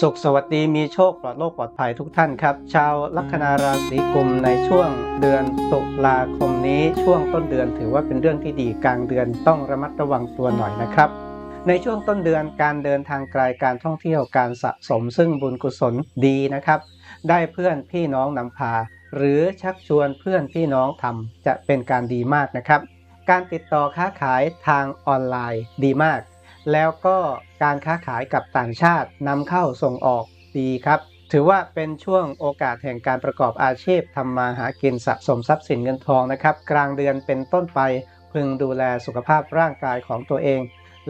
สุขสวัสดีมีโชคปลอดโรคปลอดภัยทุกท่านครับ ชาวลัคนาราศีกุมในช่วงเดือนตุลาคมนี้ช่วงต้นเดือนถือว่าเป็นเรื่องที่ดีกลางเดือนต้องระมัดระวังตัวหน่อยนะครับ ในช่วงต้นเดือนการเดินทางไกลการท่องเที่ยวการสะสมซึ่งบุญกุศลดีนะครับ ได้เพื่อนพี่น้องนำพา หรือชักชวนเพื่อนพี่น้องทำจะเป็นการดีมากนะครับ การติดต่อค้าขายทางออนไลน์ดีมาก แล้วก็การค้าขายกับต่างชาตินำเข้าส่งออกดีครับ ถือว่าเป็นช่วงโอกาสแห่งการประกอบอาชีพทำมาหากินสะสมทรัพย์สินเงินทองนะครับ กลางเดือนเป็นต้นไปพึงดูแลสุขภาพร่างกายของตัวเอง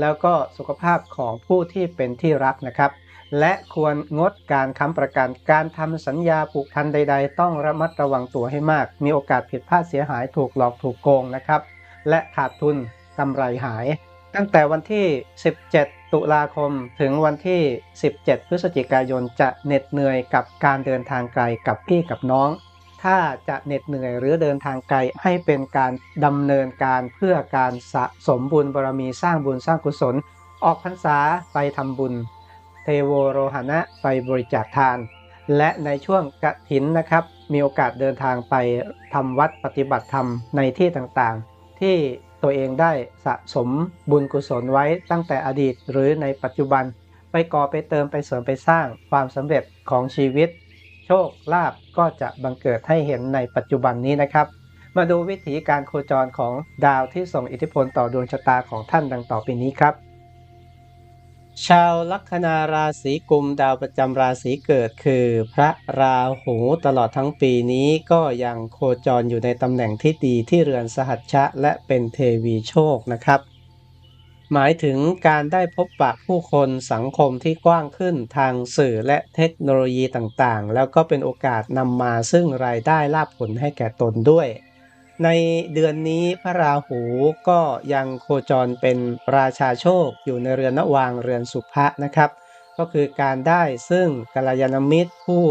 แล้วก็สุขภาพของผู้ที่เป็นที่รักนะครับ และควรงดการค้ำประกันการทำสัญญาผูกพันใด ๆ ต้องระมัดระวังตัวให้มาก มีโอกาสผิดพลาดเสียหายถูกหลอกถูกโกงนะครับ และขาดทุนกำไรหาย ตั้งแต่วันที่ 17 ตุลาคมถึงวันที่ 17 พฤศจิกายนจะเหน็ดเหนื่อยกับการเดินทางไกลกับพี่กับน้อง ถ้าจะเหน็ดเหนื่อยหรือเดินทางไกลให้เป็นการดำเนินการเพื่อการสะสมบุญบารมีสร้างบุญสร้างกุศล ออกพรรษาไปทำบุญ เทโวโรหณะไปบริจาคทาน และในช่วงกระถินนะครับ มีโอกาสเดินทางไปทำวัดปฏิบัติธรรมในที่ต่างๆ ที่ ตัวเองได้สะสมบุญกุศลไว้ตั้งแต่อดีตหรือในปัจจุบัน ไปก่อไปเติมไปเสริมไปสร้างความสำเร็จของชีวิต โชคลาภก็จะบังเกิดให้เห็นในปัจจุบันนี้นะครับ มาดูวิธีการโคจรของดาวที่ส่งอิทธิพลต่อดวงชะตาของท่านดังต่อไปนี้ครับ ชาวลัคนาราศีกุมดาวประจำราศีเกิดคือ พระราหูตลอดทั้งปีนี้ก็ยังโคจรอยู่ในตำแหน่งที่ดีที่เรือนสหัชชะและเป็นเทวีโชคนะครับ หมายถึงการได้พบปะผู้คนสังคมที่กว้างขึ้นทางสื่อและเทคโนโลยีต่างๆ แล้วก็เป็นโอกาสนำมาซึ่งรายได้ลาภผลให้แก่ตนด้วย ในเดือนนี้พระราหูก็ยังโคจรเป็นราชาโชคอยู่ในเรือนนวางเรือนสุภะนะครับ ก็คือการได้ซึ่งกัลยาณมิตรผู้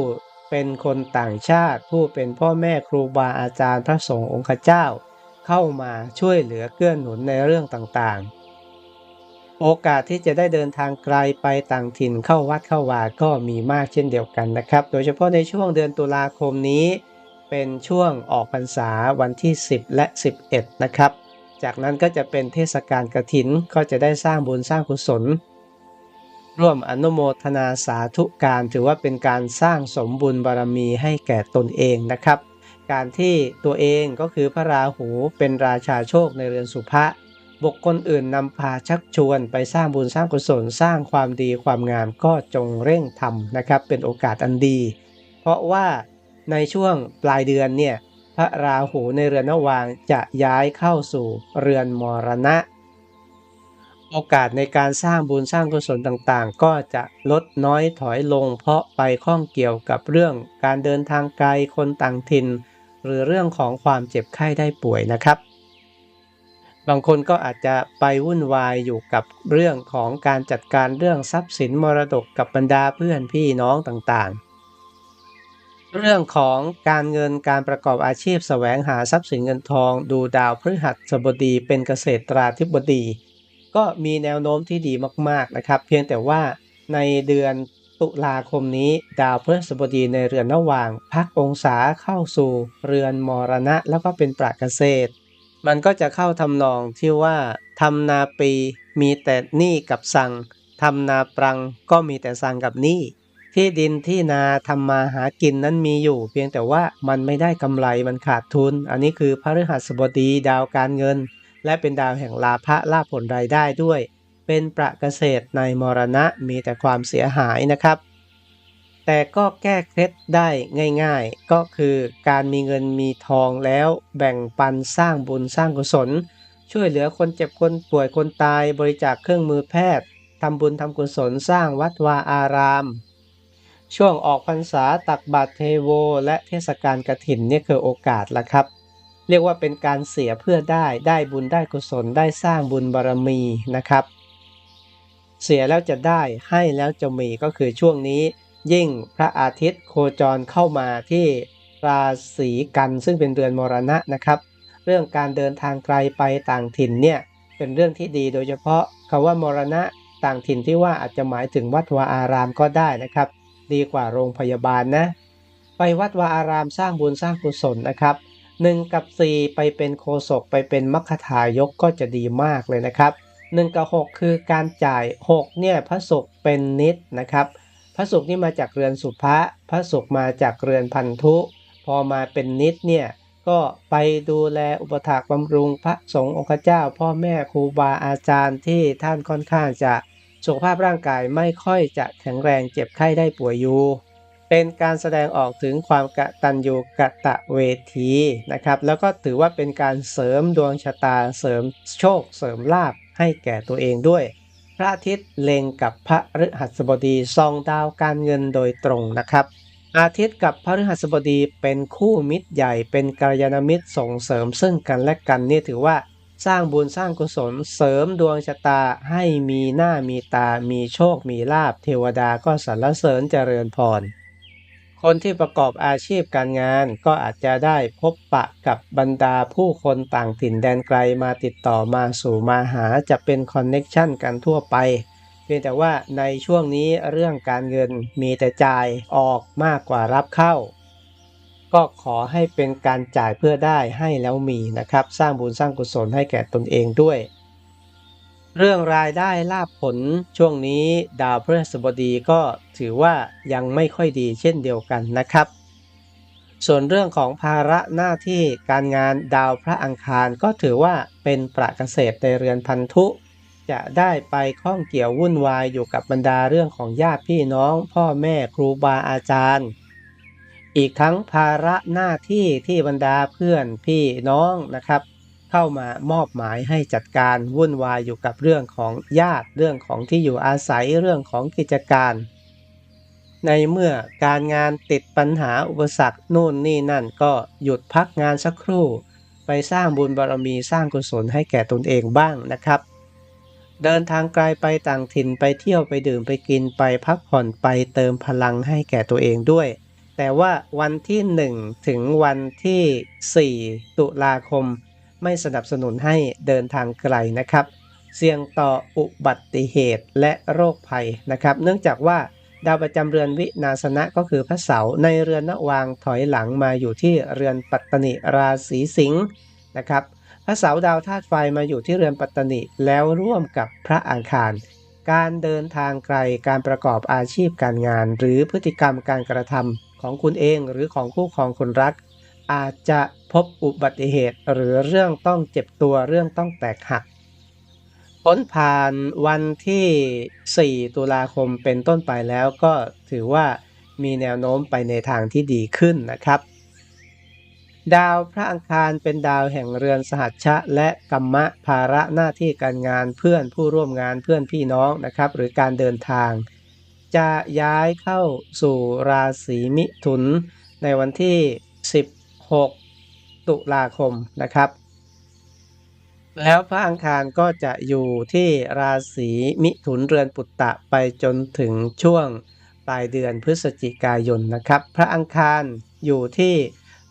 เป็นคนต่างชาติ ผู้เป็นพ่อแม่ครูบาอาจารย์พระสงฆ์องค์เจ้า เข้ามาช่วยเหลือเกื้อหนุนในเรื่องต่างๆ โอกาสที่จะได้เดินทางไกลไปต่างถิ่นเข้าวัดเข้าวาก็มีมากเช่นเดียวกันนะครับ โดยเฉพาะในช่วงเดือนตุลาคมนี้ เป็นช่วงออกพรรษาวันที่ 10 และ 11 นะครับ จากนั้นก็จะเป็นเทศกาลกระถินก็จะได้สร้างบุญสร้างกุศล ร่วมอนุโมทนาสาธุการถือว่าเป็นการสร้างสมบุญบารมีให้แก่ตนเองนะครับ การที่ตัวเองก็คือพระราหูเป็นราชาโชคในเรือนสุภะบุคคลอื่นนำพาชักชวนไปสร้างบุญสร้างกุศลสร้างความดีความงามก็จงเร่งทำนะครับ เป็นโอกาสอันดี เพราะว่า ในช่วงปลายเดือนเนี่ยพระราหูในเรือนนวางจะย้ายเข้าสู่เรือนมรณะ โอกาสในการสร้างบุญสร้างกุศลต่างๆ ก็จะลดน้อยถอยลง เพราะไปข้องเกี่ยวกับเรื่องการเดินทางไกลคนต่างถิ่น หรือเรื่องของความเจ็บไข้ได้ป่วยนะครับ บางคนก็อาจจะไปวุ่นวายอยู่กับเรื่องของการจัดการเรื่องทรัพย์สินมรดกกับบรรดาเพื่อนพี่น้องต่างๆ เรื่องของการเงินการประกอบอาชีพแสวงหาทรัพย์สินเงินทอง ดูดาวพฤหัสบดีเป็นเกษตราธิบดี ก็มีแนวโน้มที่ดีมากๆนะครับ เพียงแต่ว่าในเดือนตุลาคมนี้ดาวพฤหัสบดีในเรือนระหว่าง พักองศาเข้าสู่เรือนมรณะ แล้วก็เป็นปราเกษตร มันก็จะเข้าทำนองที่ว่าทำนาปีมีแต่หนี้กับสั่งทำนาปรังก็มีแต่สั่งกับหนี้ ที่ดินที่นาทำมาหากินนั้นมีอยู่ เพียงแต่ว่ามันไม่ได้กำไรมันขาดทุน อันนี้คือพฤหัสบดีดาวการเงิน และเป็นดาวแห่งลาภะลาภผลรายได้ด้วย เป็นประเกษตรในมรณะมีแต่ความเสียหายนะครับ แต่ก็แก้เคล็ดได้ง่าย ๆ ก็คือการมีเงินมีทองแล้วแบ่งปันสร้างบุญสร้างกุศล ช่วยเหลือคนเจ็บคนป่วยคนตายบริจาคเครื่องมือแพทย์ทำบุญทำกุศลสร้างวัดวาอาราม ช่วงออกพรรษาตักบาตรเทโว และเทศกาลกฐินเนี่ยคือโอกาสละครับ เรียกว่าเป็นการเสียเพื่อได้ได้บุญได้กุศลได้สร้างบุญบารมีนะครับ เสียแล้วจะได้ให้แล้วจะมีก็คือช่วงนี้ ยิ่งพระอาทิตย์โคจรเข้ามาที่ราศีกันซึ่งเป็นเดือนมรณะนะครับ เรื่องการเดินทางไกลไปต่างถิ่นเนี่ยเป็นเรื่องที่ดีโดยเฉพาะคำว่ามรณะต่างถิ่นที่ว่าอาจจะหมายถึงวัดวาอารามก็ได้นะครับ ดีกว่าโรงพยาบาลนะ ไปวัดวาอารามสร้างบุญสร้างกุศลนะครับ1กับ4ไปเป็นโคศกไปเป็นมัคคทายกก็จะดีมากเลยนะครับ1กับ6คือการจ่าย6เนี่ยพระศุกร์เป็นนิดนะครับพระศุกร์นี่มาจากเรือนสุภะพระศุกร์มาจากเรือนพันธุ พอมาเป็นนิดเนี่ยก็ไปดูแลอุปถากบำรุงพระสงฆ์องค์เจ้า พ่อแม่ครูบาอาจารย์ที่ท่านค่อนข้างจะ สุขภาพร่างกายไม่ค่อยจะแข็งแรงเจ็บไข้ได้ป่วยอยู่เป็นการแสดงออกถึงความกะตัญญูกะตะเวทีนะครับแล้วก็ถือว่าเป็นการเสริมดวงชะตาเสริมโชค เสริมลาภให้แก่ตัวเองด้วย พระอาทิตย์เล็งกับพระฤหัสบดีซองดาวการเงินโดยตรงนะครับ อาทิตย์กับพระฤหัสบดีเป็นคู่มิตรใหญ่เป็นกัลยาณมิตรส่งเสริมซึ่งกันและกันนี่ถือว่า สร้างบุญสร้างกุศลเสริมดวงชะตาให้มีหน้ามีตา มีโชค มีลาบเทวดาก็สรรเสริญเจริญพร คนที่ประกอบอาชีพการงานก็อาจจะได้พบปะกับบรรดาผู้คนต่างถิ่นแดนไกลมาติดต่อมาสู่มาหาจะเป็นคอนเน็กชันกันทั่วไปเพียงแต่ว่าในช่วงนี้เรื่องการเงินมีแต่จ่ายออกมากกว่ารับเข้า ก็ขอให้เป็นการจ่ายเพื่อได้ให้แล้วมีนะครับ สร้างบุญสร้างกุศลให้แก่ตนเองด้วย เรื่องรายได้ลาบผลช่วงนี้ดาวพฤหัสบดีก็ถือว่ายังไม่ค่อยดีเช่นเดียวกันนะครับ ส่วนเรื่องของภาระหน้าที่การงานดาวพระอังคารก็ถือว่าเป็นประเกษตรในเรือนพันธุจะได้ไปข้องเกี่ยววุ่นวายอยู่กับบรรดาเรื่องของญาติพี่น้อง พ่อแม่ครูบาอาจารย์ อีกทั้งภาระหน้าที่ที่บรรดาเพื่อนพี่น้องนะครับ เข้ามามอบหมายให้จัดการวุ่นวายอยู่กับเรื่องของญาติเรื่องของที่อยู่อาศัยเรื่องของกิจการ ในเมื่อการงานติดปัญหาอุปสรรคนู่นนี่นั่นก็หยุดพักงานสักครู่ ไปสร้างบุญบารมีสร้างกุศลให้แก่ตนเองบ้างนะครับ เดินทางไกลไปต่างถิ่นไปเที่ยวไปดื่มไปกินไปพักผ่อนไปเติมพลังให้แก่ตัวเองด้วย แต่ว่าวันที่ 1 ถึงวันที่ 4 ตุลาคม ไม่สนับสนุนให้เดินทางไกลนะครับ เสี่ยงต่ออุบัติเหตุและโรคภัยนะครับ เนื่องจากว่าดาวประจำเรือนวินาสนะก็คือพระเสาร์ในเรือนนวางถอยหลังมาอยู่ที่เรือนปัตตนิราศีสิงห์นะครับ พระเสาร์ดาวธาตุไฟมาอยู่ที่เรือนปัตตนิแล้วร่วมกับพระอังคาร การเดินทางไกลการประกอบอาชีพการงาน หรือพฤติกรรมการกระทำ ของคุณเองหรือของคู่ครองคนรัก อาจจะพบอุบัติเหตุหรือเรื่องต้องเจ็บตัวเรื่องต้องแตกหักพ้นผ่านวันที่ 4 ตุลาคมเป็นต้นไปแล้วก็ถือว่ามีแนวโน้มไปในทางที่ดีขึ้นนะครับ ดาวพระอังคารเป็นดาวแห่งเรือนสหัชชะ และกรรมะภาระหน้าที่การงานเพื่อนผู้ร่วมงานเพื่อนพี่น้องนะครับ หรือการเดินทาง จะย้ายเข้าสู่ราศีมิถุน ในวันที่ 16 ตุลาคมนะครับ แล้วพระอังคารก็จะอยู่ที่ราศีมิถุนเรือนปุตตะไปจนถึงช่วงปลายเดือนพฤศจิกายนนะครับ พระอังคารอยู่ที่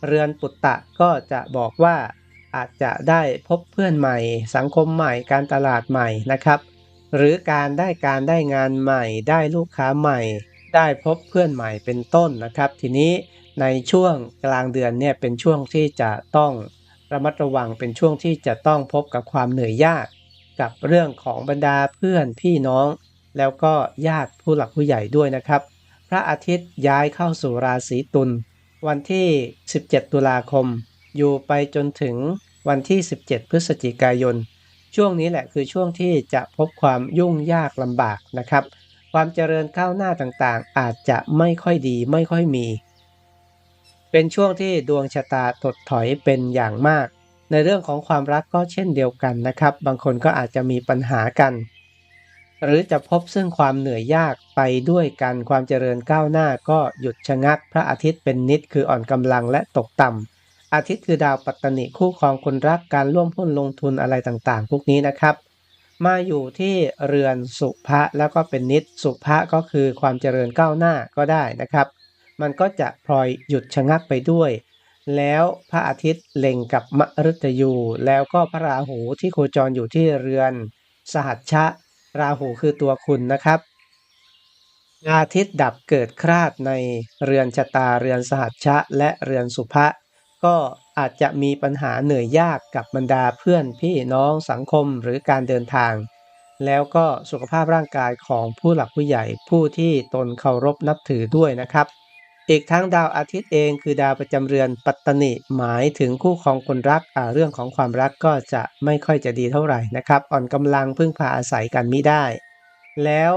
เรือนปุตตะก็จะบอกว่าอาจจะได้พบเพื่อนใหม่ สังคมใหม่การตลาดใหม่นะครับ หรือการได้การได้งานใหม่ ได้ลูกค้าใหม่ ได้พบเพื่อนใหม่เป็นต้นนะครับ ทีนี้ในช่วงกลางเดือนเนี่ยเป็นช่วงที่จะต้องระมัดระวังเป็นช่วงที่จะต้องพบกับความเหนื่อยยาก กับเรื่องของบรรดาเพื่อนพี่น้อง แล้วก็ญาติผู้หลักผู้ใหญ่ด้วยนะครับ พระอาทิตย์ย้ายเข้าสู่ราศีตุลวันที่ 17 ตุลาคม อยู่ไปจนถึงวันที่ 17 พฤศจิกายน ช่วงนี้แหละคือช่วงที่จะพบความยุ่งยากลำบากนะครับ ความเจริญก้าวหน้าต่างๆ อาจจะไม่ค่อยดีไม่ค่อยมี เป็นช่วงที่ดวงชะตาถดถอยเป็นอย่างมาก ในเรื่องของความรักก็เช่นเดียวกันนะครับ บางคนก็อาจจะมีปัญหากัน หรือจะพบซึ่งความเหนื่อยยากไปด้วยกันความเจริญก้าวหน้าก็หยุดชะงักพระอาทิตย์เป็นนิดคืออ่อนกำลังและตกต่ำ อาทิตย์คือดาวปัตตนิคู่ครองคนรักการร่วมหุ้นลงทุนอะไรต่างๆ พวกนี้นะครับ มาอยู่ที่เรือนสุภะแล้วก็เป็นนิดสุภะก็คือความเจริญก้าวหน้าก็ได้นะครับ มันก็จะพลอยหยุดชะงักไปด้วย แล้วพระอาทิตย์เล็งกับมฤตยู แล้วก็พระราหูที่โคจรอยู่ที่เรือน สหัชชะ ราหูคือตัวคุณนะครับอาทิตย์ดับเกิดคราดในเรือนชะตาเรือนสหัชชะ และเรือนสุภะ ก็อาจจะมีปัญหาเหนื่อยยากกับบรรดาเพื่อนพี่น้องสังคมหรือการเดินทาง แล้วก็สุขภาพร่างกายของผู้หลักผู้ใหญ่ผู้ที่ตนเคารพนับถือด้วยนะครับ อีกทั้งดาวอาทิตย์เองคือดาวประจำเรือนปัตตนิหมายถึงคู่ครองคนรักอ่าเรื่องของความรักก็จะไม่ค่อยจะดีเท่าไหร่นะครับ อ่อนกำลังพึ่งพาอาศัยกันมิได้ แล้ว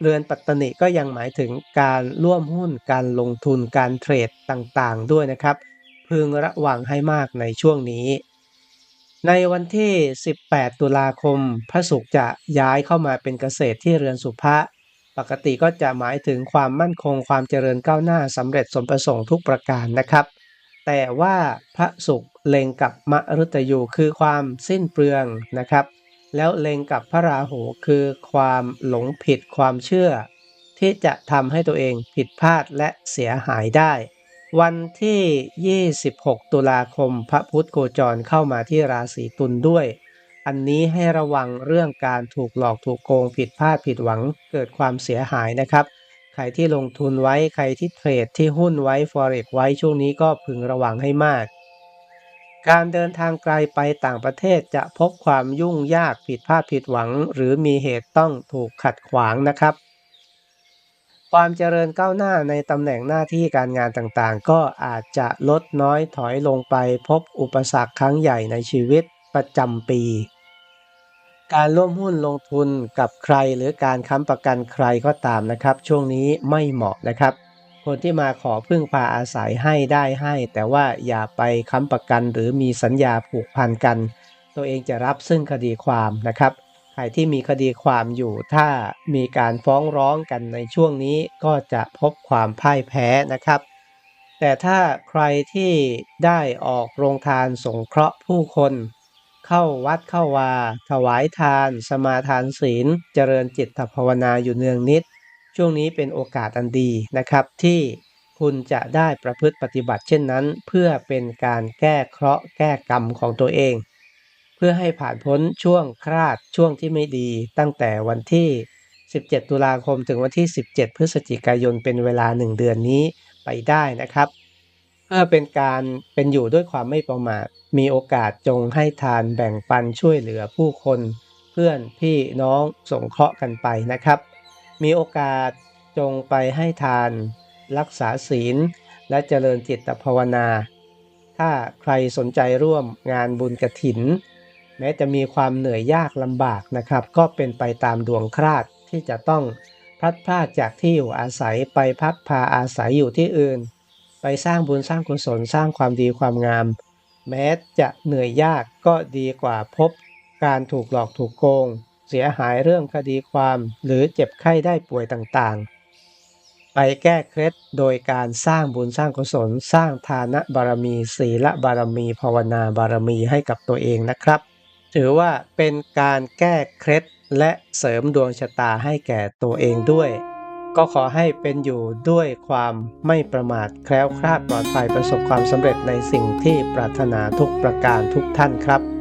เรือนปัตตนิก็ยังหมายถึงการร่วมหุ้นการลงทุนการเทรดต่างๆ ด้วยนะครับ พึงระวังให้มากในช่วงนี้ ในวันที่ 18 ตุลาคม พระศุกร์จะย้ายเข้ามาเป็นเกษตรที่เรือนสุภะปกติก็จะหมายถึงความมั่นคงความเจริญก้าวหน้าสำเร็จสมประสงค์ทุกประการนะครับ แต่ว่าพระศุกร์เล็งกับมฤตยูคือความสิ้นเปลืองนะครับ แล้วเล็งกับพระราหูคือความหลงผิดความเชื่อ ที่จะทำให้ตัวเองผิดพลาดและเสียหายได้ วันที่ 26 ตุลาคม พระพุธโคจรเข้ามาที่ราศีตุลด้วย อันนี้ให้ระวังเรื่องการถูกหลอกถูกโกงผิดพลาดผิดหวังเกิดความเสียหายนะครับ ใครที่ลงทุนไว้ใครที่เทรดที่หุ้นไว้ forex ไว้ช่วงนี้ก็พึงระวังให้มาก การเดินทางไกลไปต่างประเทศจะพบความยุ่งยากผิดพลาดผิดหวัง หรือมีเหตุต้องถูกขัดขวางนะครับ ความเจริญก้าวหน้าในตำแหน่งหน้าที่การงานต่างๆ ก็อาจจะลดน้อยถอยลงไปพบอุปสรรคครั้งใหญ่ในชีวิตประจำปี การร่วมหุ้นลงทุนกับใครหรือการค้ำประกันใครก็ตามนะครับ ช่วงนี้ไม่เหมาะนะครับ คนที่มาขอพึ่งพาอาศัยให้ได้ให้ แต่ว่าอย่าไปค้ำประกันหรือมีสัญญาผูกพันกัน ตัวเองจะรับซึ่งคดีความนะครับ ใครที่มีคดีความอยู่ ถ้ามีการฟ้องร้องกันในช่วงนี้ก็จะพบความพ่ายแพ้นะครับ แต่ถ้าใครที่ได้ออกโรงทานสงเคราะห์ผู้คน เข้าวัดเข้าวา ถวายทาน สมาทานศีล เจริญจิตภาวนาอยู่เนืองนิด ช่วงนี้เป็นโอกาสอันดีนะครับ ที่คุณจะได้ประพฤติปฏิบัติเช่นนั้น เพื่อเป็นการแก้เคราะห์แก้กรรมของตัวเอง เพื่อให้ผ่านพ้นช่วงคราดช่วงที่ไม่ดี ตั้งแต่วันที่ 17 ตุลาคมถึงวันที่ 17 พฤศจิกายนเป็นเวลา 1 เดือนนี้ไปได้นะครับ เพื่อเป็นการเป็นอยู่ด้วยความไม่ประมาทมีโอกาสจงให้ทานแบ่งปันช่วยเหลือผู้คน เพื่อนพี่น้องสงเคราะห์กันไปนะครับ มีโอกาสจงไปให้ทาน รักษาศีล และเจริญจิตภาวนา ถ้าใครสนใจร่วมงานบุญกระถิน แม้จะมีความเหนื่อยยากลำบากนะครับ ก็เป็นไปตามดวงคราดที่จะต้องพลัดพรากจากที่อยู่อาศัยไปพักพาอาศัยอยู่ที่อื่น ไปสร้างบุญสร้างกุศลสร้างความดีความงาม แม้จะเหนื่อยยากก็ดีกว่าพบ การถูกหลอกถูกโกง เสียหายเรื่องคดีความหรือเจ็บไข้ได้ป่วยต่างๆ ไปแก้เคล็ดโดยการสร้างบุญสร้างกุศล สร้างทานบารมี ศีลบารมี ภาวนาบารมีให้กับตัวเองนะครับ ถือว่าเป็นการแก้เคล็ดและเสริมดวงชะตาให้แก่ตัวเองด้วย ก็ขอให้เป็นอยู่ด้วยความไม่ประมาทแคล้วคลาดปลอดภัยประสบความสำเร็จในสิ่งที่ปรารถนาทุกประการทุกท่านครับ